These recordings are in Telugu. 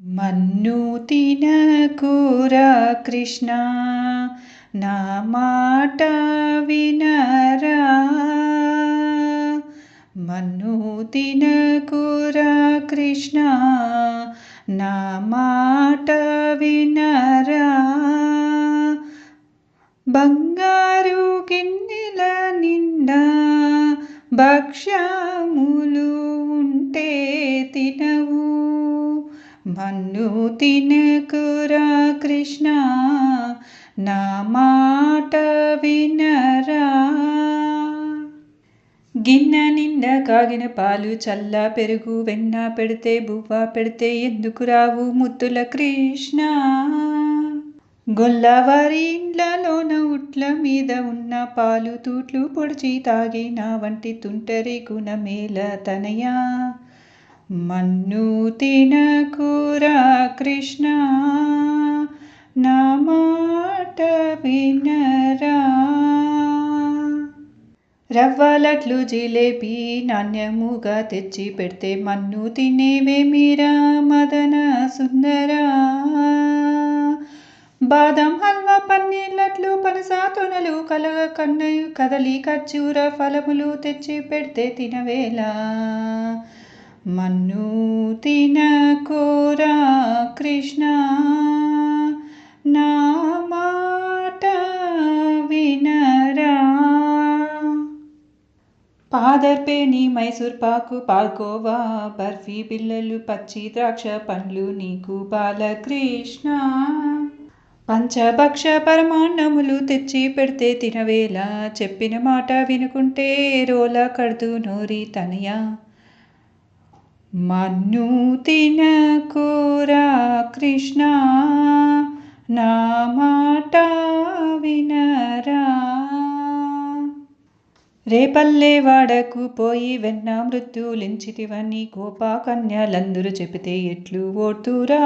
మన్ను తినకురా కృష్ణ నా మాట వినరా మన్ను తినకురా కృష్ణ నా మాట వినరా బంగారు గిన్నెల నిండా భక్ష్యములు ఉంటే తినవు మన్ను తినకురా కృష్ణ నా మాట వినరా. గిన్నె నిండా కాగిన పాలు చల్ల పెరుగు వెన్న పెడితే బువ్వ పెడితే ఎందుకు రావు ముద్దుల కృష్ణ. గొల్లవారి ఇండ్లలోన ఉట్ల మీద ఉన్న పాలు తూట్లు పొడిచి తాగిన వంటి తుంటరి గుణమేల తనయా. మన్ను తినకురా కృష్ణ నా మాట వినరా. రవ్వలట్లు జిలేబీ నాణ్యముగా తెచ్చి పెడితే మన్ను తినేవేమిరా మదన సుందరా. బాదం హల్వా పన్నీళ్ళట్లు పనస తొనలు కలగ కన్నయ్య కదలి ఖర్జూర ఫలములు తెచ్చి పెడితే తినవేలా. మన్ను కోరా కృష్ణ. నా మాట వినరా. పాదర్పేని మైసూర్ పాకు పాల్కోవా. బర్ఫీ బిల్లలు పచ్చి ద్రాక్ష పండ్లు నీకు బాలకృష్ణ. పంచభక్ష పరమాన్నములు తెచ్చి పెడితే తినవేలా చెప్పిన మాట వినుకుంటే రోల కడుతూ నోరి తనయా. మన్ను తినకురా కృష్ణ నా మాట వినరా. రేపల్లే వాడకు పోయి వెన్న మృత్యులించితివని గోపా కన్యలందరూ చెబితే ఎట్లు ఓటురా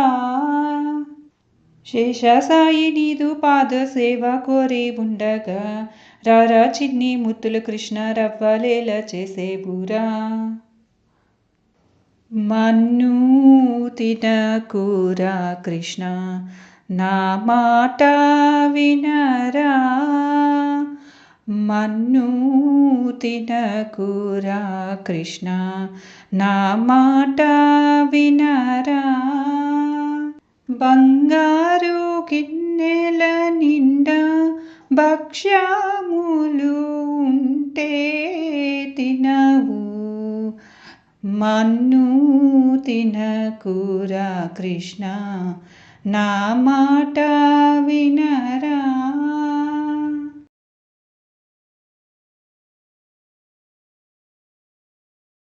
శేషసాయి నీదు పాద సేవ కోరి ఉండగా రారా చిన్ని ముత్తులు కృష్ణ రవ్వలేల చేసేవురా మన్ను తినకురా కృష్ణ నా మాట వినరా? మన్ను తినకురా కృష్ణ నా మాట వినరా? బంగారు గిన్నెల నిండా భక్ష్యాములు ఉంటే తినవు మన్ను తినకురా కృష్ణ నా మాట వినరా